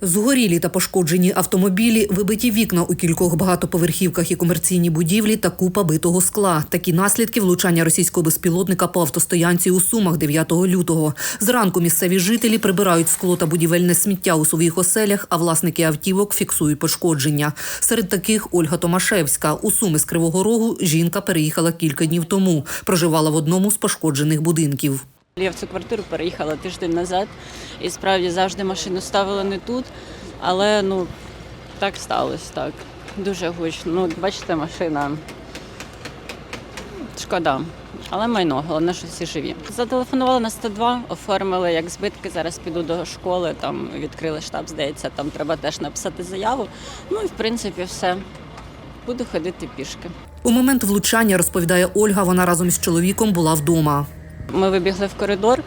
Згорілі та пошкоджені автомобілі, вибиті вікна у кількох багатоповерхівках і комерційній будівлі та купа битого скла. Такі наслідки влучання російського безпілотника по автостоянці у Сумах 9 лютого. Зранку місцеві жителі прибирають скло та будівельне сміття у своїх оселях, а власники автівок фіксують пошкодження. Серед таких Ольга Томашевська. У Суми з Кривого Рогу жінка переїхала кілька днів тому. Проживала в одному з пошкоджених будинків. Я в цю квартиру переїхала тиждень назад, і справді завжди машину ставила не тут, але ну так сталося, так. Дуже гучно. Ну, бачите, машина шкода. Але майно, головне, що всі живі. Зателефонували на 102, оформили як збитки. Зараз піду до школи, там відкрили штаб, здається, там треба теж написати заяву. Ну і в принципі все. Буду ходити пішки. У момент влучання, розповідає Ольга, вона разом з чоловіком була вдома. Ми вибігли в коридор,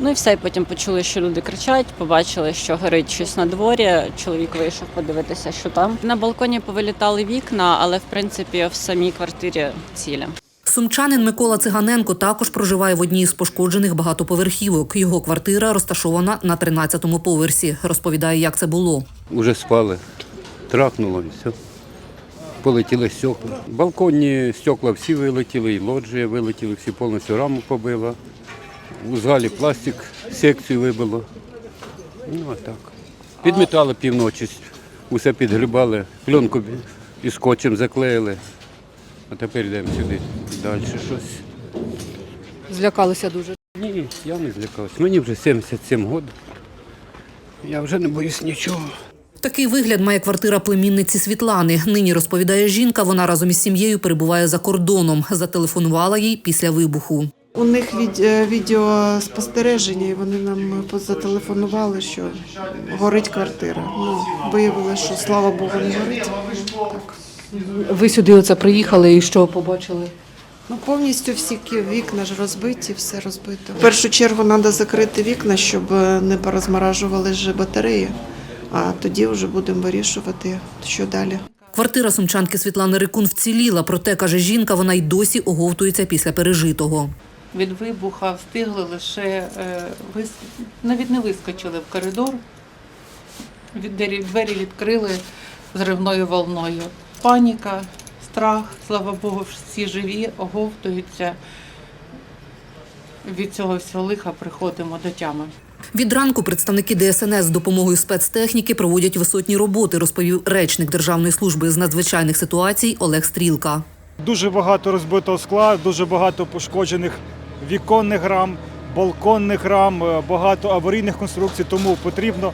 ну і все, і потім почули, що люди кричать, побачили, що горить щось на дворі. Чоловік вийшов подивитися, що там. На балконі повилітали вікна, але в принципі в самій квартирі цілі. Сумчанин Микола Циганенко також проживає в одній з пошкоджених багатоповерхівок. Його квартира розташована на 13-му поверсі. Розповідає, як це було. Уже спали, трахнуло і все. Полетіли стекла. Балконні стекла всі вилетіли, і лоджія вилетіли, всі повністю раму побило. У залі пластик секцію вибило. Ну, а так. Підмітали півночі, усе підгрібали, пленку і скотчем заклеїли. А тепер йдемо сюди далі щось. Злякалися дуже. Ні, я не злякався. Мені вже 77 років. Я вже не боюсь нічого. Такий вигляд має квартира племінниці Світлани. Нині розповідає жінка, вона разом із сім'єю перебуває за кордоном. Зателефонувала їй після вибуху. У них від, е, відеоспостереження, і вони нам зателефонували, що горить квартира. Ну, виявилося, що слава Богу, не горить. Так. Ви сюди оце приїхали і що побачили? Ну, повністю всі кі- вікна ж розбиті, все розбито. В першу чергу треба закрити вікна, щоб е, не порозморажували ж батареї, а тоді вже будемо вирішувати, що далі. Квартира сумчанки Світлани Рикун вціліла, проте, каже жінка, вона й досі оговтується після пережитого. від вибуха встигли лише е, вис... навіть не вискочили в коридор. Від двері, двері відкрили зривною волною. Паніка, страх, слава Богу, всі живі, оговтуються. Від цього всього лиха приходимо до тями. Від ранку представники ДСНС з допомогою спецтехніки проводять висотні роботи, розповів речник Державної служби з надзвичайних ситуацій Олег Стрілка. Дуже багато розбитого скла, дуже багато пошкоджених віконних рам, балконних рам, е, багато аварійних конструкцій, тому потрібно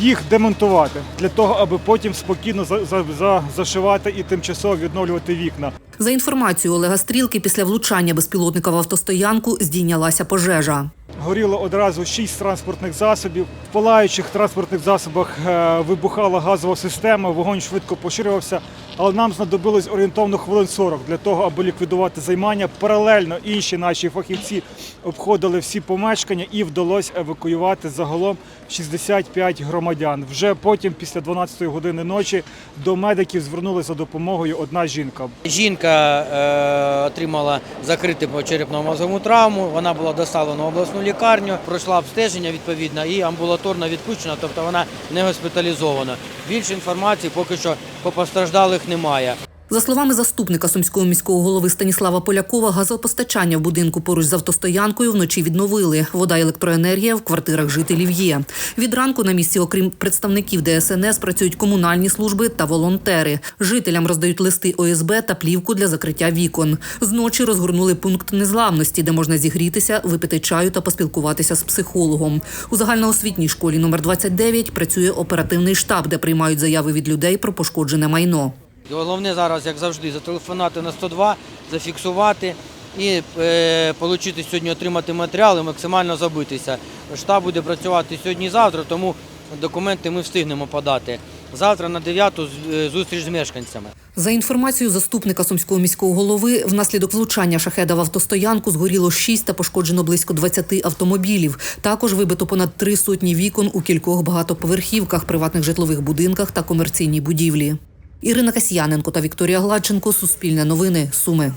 їх демонтувати для того, аби потім спокійно за- за- за- зашивати і тимчасово відновлювати вікна. За інформацією Олега Стрілки, після влучання безпілотника в автостоянку здійнялася пожежа. Горіло одразу шість транспортних засобів. В палаючих транспортних засобах е, вибухала газова система, вогонь швидко поширювався, але нам знадобилось орієнтовно хвилин 40 для того, аби ліквідувати займання. Паралельно інші наші фахівці обходили всі помешкання і вдалося евакуювати загалом 65 громадян. Вже потім, після 12-ї години ночі, до медиків звернулася за допомогою одна жінка. Жінка е, отримала закриту черепно-мозгову травму. Вона була доставлена в обласну лікарню, пройшла обстеження відповідно і амбулаторно відпущена, тобто вона не госпіталізована. Більше інформації поки що по постраждалих немає. За словами заступника сумського міського голови Станіслава Полякова, газопостачання в будинку поруч з автостоянкою вночі відновили. Вода і електроенергія в квартирах жителів є. Від ранку на місці, окрім представників ДСНС, працюють комунальні служби та волонтери. Жителям роздають листи ОСБ та плівку для закриття вікон. Зночі розгорнули пункт незламності, де можна зігрітися, випити чаю та поспілкуватися з психологом. У загальноосвітній школі номер 29 працює оперативний штаб, де приймають заяви від людей про пошкоджене майно. І Головне зараз, як завжди, зателефонувати на 102, зафіксувати і е, отримати сьогодні отримати матеріали, максимально забитися. Штаб буде працювати сьогодні і завтра, тому документи ми встигнемо подати. Завтра на 9 зустріч з мешканцями. За інформацією заступника сумського міського голови, внаслідок влучання шахеда в автостоянку згоріло 6 та пошкоджено близько 20 автомобілів. Також вибито понад три сотні вікон у кількох багатоповерхівках, приватних житлових будинках та комерційній будівлі. Ірина Касьяненко та Вікторія Гладченко. Суспільне новини. Суми.